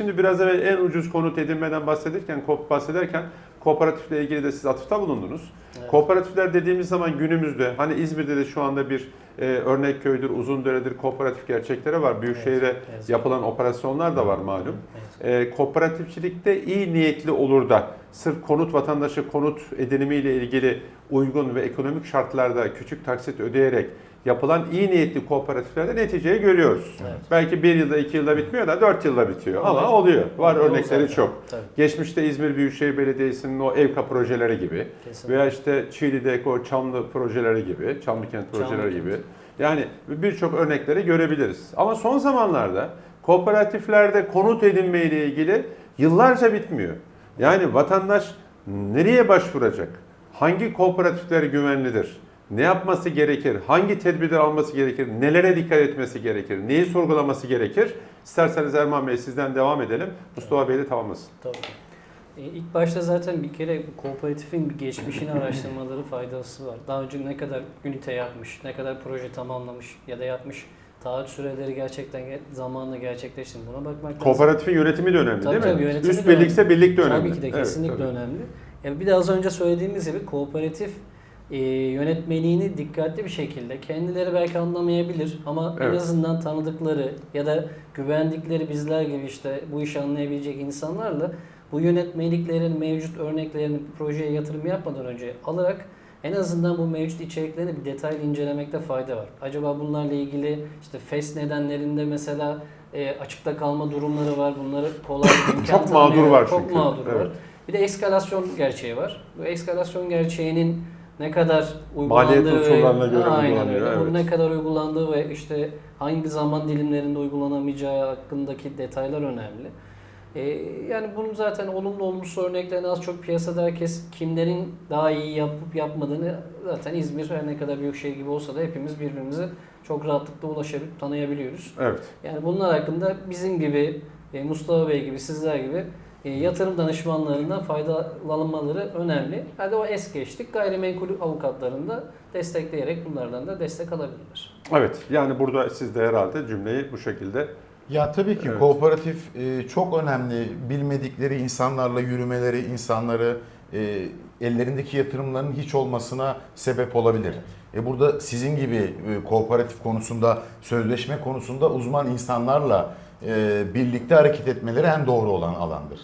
şimdi biraz evvel en ucuz konut edinmeden bahsederken, ko- bahsederken kooperatifle ilgili de siz atıfta bulundunuz. Evet. Kooperatifler dediğimiz zaman günümüzde hani İzmir'de de şu anda bir e, örnek köydür, Uzundere'dir kooperatif gerçekleri var. Büyükşehir'e Evet, evet. yapılan operasyonlar da var malum. Evet. E, kooperatifçilikte iyi niyetli olur da sırf konut vatandaşı konut edinimiyle ilgili uygun ve ekonomik şartlarda küçük taksit ödeyerek yapılan iyi niyetli kooperatiflerde neticeyi görüyoruz. Evet. Belki bir yılda, iki yılda bitmiyor da dört yılda bitiyor ama oluyor. Var örnekleri çok. Tabii, Geçmişte İzmir Büyükşehir Belediyesi'nin o EVKA projeleri gibi kesinlikle. veya işte Çiğli'deki o Çamlı projeleri gibi, Çamlıkent projeleri Çamlıkent. gibi. Yani birçok örnekleri görebiliriz. Ama son zamanlarda kooperatiflerde konut edinme ile ilgili yıllarca bitmiyor. Yani vatandaş nereye başvuracak? Hangi kooperatifler güvenlidir? Ne yapması gerekir? Hangi tedbirler alması gerekir? Nelere dikkat etmesi gerekir? Neyi sorgulaması gerekir? İsterseniz Erman Bey sizden devam edelim. Mustafa Bey de tamamlasın. Tabii. E, ilk başta zaten bir kere kooperatifin bir geçmişini araştırmaları faydası var. Daha önce ne kadar ünite yapmış, ne kadar proje tamamlamış ya da yapmış, taahhüt süreleri gerçekten ge- zamanında gerçekleşti? Buna bakmak lazım. Kooperatifin yönetimi de önemli Tabii değil tabii, mi? Üst de birlikse birlik de önemli. Tabii ki de Evet, kesinlikle tabii. önemli. Yani bir de az önce söylediğimiz gibi kooperatif e, yönetmeliğini dikkatli bir şekilde kendileri belki anlamayabilir ama en Evet. azından tanıdıkları ya da güvendikleri bizler gibi işte bu işi anlayabilecek insanlarla bu yönetmeliklerin mevcut örneklerini projeye yatırım yapmadan önce alarak en azından bu mevcut içeriklerini bir detaylı incelemekte fayda var. Acaba bunlarla ilgili işte FES nedenlerinde mesela e, açıkta kalma durumları var. Bunları kolay imkan Çok mağdur var Çok çünkü. mağdur var. Evet. Bir de eskalasyon gerçeği var. Bu eskalasyon gerçeğinin ne kadar uygulandığı unsurlarına göre Aynen öyle. Bunun evet. ne kadar uygulandığı ve işte hangi zaman dilimlerinde uygulanamayacağı hakkındaki detaylar önemli. Ee, yani bunun zaten olumlu olumsuz örneklerini az çok piyasada herkes kimlerin daha iyi yapıp yapmadığını zaten İzmir her ne kadar büyük şehir gibi olsa da hepimiz birbirimize çok rahatlıkla ulaşabilip tanıyabiliyoruz. Evet. Yani bunlar hakkında bizim gibi, e, Mustafa Bey gibi, sizler gibi e, yatırım danışmanlarından faydalanmaları önemli. Hadi o es geçtik. Gayrimenkul avukatlarında destekleyerek bunlardan da destek alabilirler. Evet. Yani burada siz de herhalde cümleyi bu şekilde Ya tabii ki Evet. kooperatif e, çok önemli. Bilmedikleri insanlarla yürümeleri insanları e, ellerindeki yatırımların hiç olmasına sebep olabilir. E burada sizin gibi e, kooperatif konusunda, sözleşme konusunda uzman insanlarla e, birlikte hareket etmeleri en doğru olan alandır.